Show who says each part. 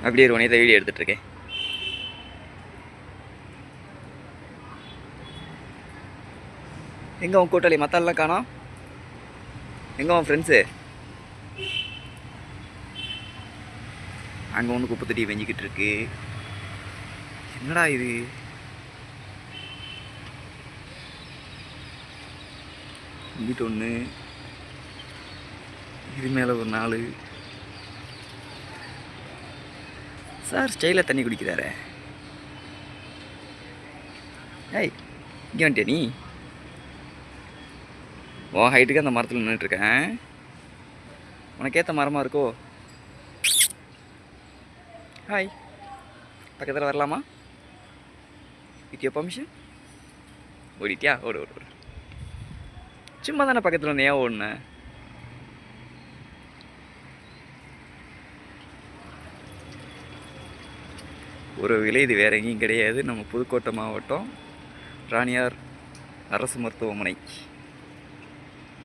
Speaker 1: அப்படியே ஒரு மணியத்தை வீடியோ எடுத்துகிட்டு இருக்கேன் எங்கே உன் கூட்டாளி மத்தாலாம் காணோம் எங்கே உன் ஃப்ரெண்ட்ஸு அங்கே ஒன்று குப்பை தட்டி வெஞ்சிக்கிட்டு இருக்கு என்னடா இது? இங்கிட்டு ஒன்று இது மேலே ஒரு நாலு. சார் ஸ்டைலாக தண்ணி குடிக்கிறாரே. ஏய் இங்கே வந்துட்டே நீ? ஓ ஹைட்டுக்கு அந்த மரத்தில் நின்றுட்டுருக்கேன் உனக்கு ஏற்ற மரமாக இருக்கோ? ஹாய் பக்கத்தில் வரலாமா? வித் பர்மிஷன் ஓடிட்டியா? ஓடு ஓடு ஓடு. சும்மா தானே பக்கத்தில் வந்து ஏன் ஓடுனேன் ஒரு விலை இது வேற எங்கேயும் கிடையாது. நம்ம புதுக்கோட்டை மாவட்டம் ராணியார் அரசு மருத்துவமனை.